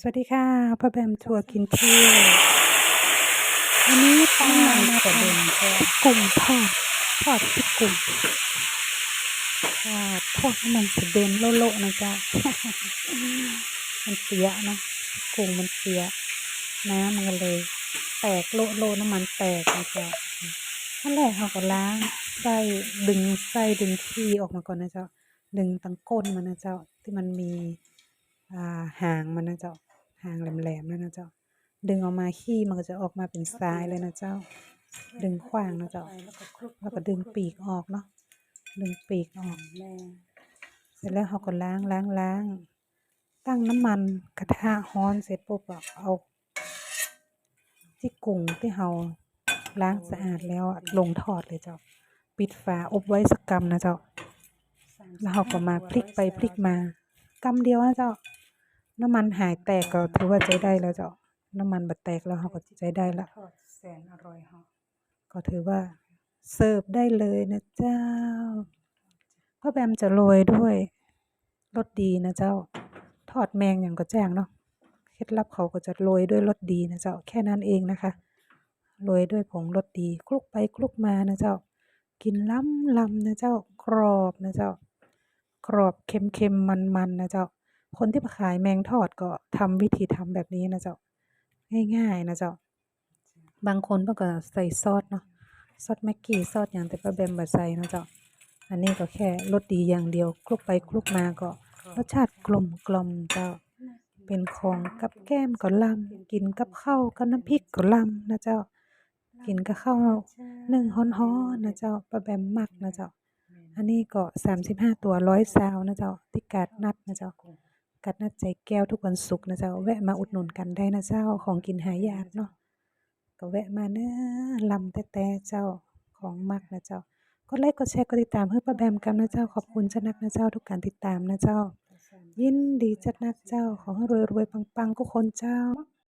สวัสดีค่ะพ่อแบมทัวร์กินเที่ยววันนี้ปลามาแต่เดินแค่กลุ่มทอดทอดพริกกลุ่มทอดทอดให้มันกระเด็นโละๆนะจ๊ะมันเสียนะกุ้งมันเสียน้ำมันก็เลย แตกโละโลน้ำมันแตกนะจ๊ะขั้นแรกเราก็ล้างไส้ดึงไส้ดึงขี้ออกมาก่อนนะจ๊ะดึงตังก้นมันนะจ๊ะที่มันมีอ่าหางมันนะเจ้า หางแหลมๆนั่นนะเจ้า ดึงออกมาขี้มันก็จะออกมาเป็นทรายเลยนะเจ้า ดึงขวางนะเจ้า แล้วก็ดึงปีกออกเนาะ ดึงปีกออก เสร็จแล้วเราก็ล้างล้างล้าง ตั้งน้ำมันกระทะฮ้อนเสร็จปุ๊บเอาที่กุ้งที่เราล้างสะอาดแล้วอะลงทอดเลยเจ้า ปิดฝาอบไว้สักกำนะเจ้า แล้วเราก็มาพลิกไปพลิกมากำเดียวนะเจ้า น้ำมันหายแตกก็ถือว่าใจได้แล้วเจ้าน้ำมันบัดแตกแล้วเราก็ใจได้ละทอดแสนอร่อยฮะก็ถือว่าเสิร์ฟได้เลยนะเจ้าพ่อแบมจะโรยด้วยรสดีนะเจ้า ทอดแมงอย่างก็แจ้งเนาะเคล็ดลับเขาก็จะโรยด้วยรสดีนะเจ้า แค่นั้นเองนะคะโรยด้วยผงรสดีคลุกไปคลุกมานะเจ้า กินล้ำลำนะเจ้า กรอบนะเจ้า กรอบเค็มเค็มมันมันๆนะเจ้า คนที่มาขายแมงทอดก็ทำวิธีทำแบบนี้นะเจ้าง่ายๆนะเจ้าบางคนเพิ่นก็ใส่ซอสเนาะซอสแม็กกี้ซอสอย่างแต่ป้าแบมบ่ใส่เนาะเจ้าอันนี้ก็แค่รสดีอย่างเดียวคลุกไปคลุกมาก็รสชาติกลมกล่อมเจ้าเป็นของกับแก้มก็ลำกินกับข้าวกับน้ำพริกก็ลำนะเจ้า กินกับข้าวนึ่งฮ้อนๆนะเจ้าป้าแบมมักนะเจ้า อันนี้ก็สามสิบห้าตัวร้อยซาวนะเจ้าที่กาดนัดนะเจ้า กัดนัดใจแก้วทุกวันศุกร์นะเจ้าแวะมาอุดหนุนกันได้นะเจ้าของกินหายากเนาะก็แวะมาเน้อลำแต่แต่เจ้าของมักนะเจ้ากดไลค์กดแชร์กดติดตามเพื่อป้าแบมกันนะเจ้าขอบคุณจัดนักนะเจ้าทุกการติดตามนะเจ้า ยินดีจัดนักเจ้าขอให้รวยรวยๆปังๆทุกคนเจ้า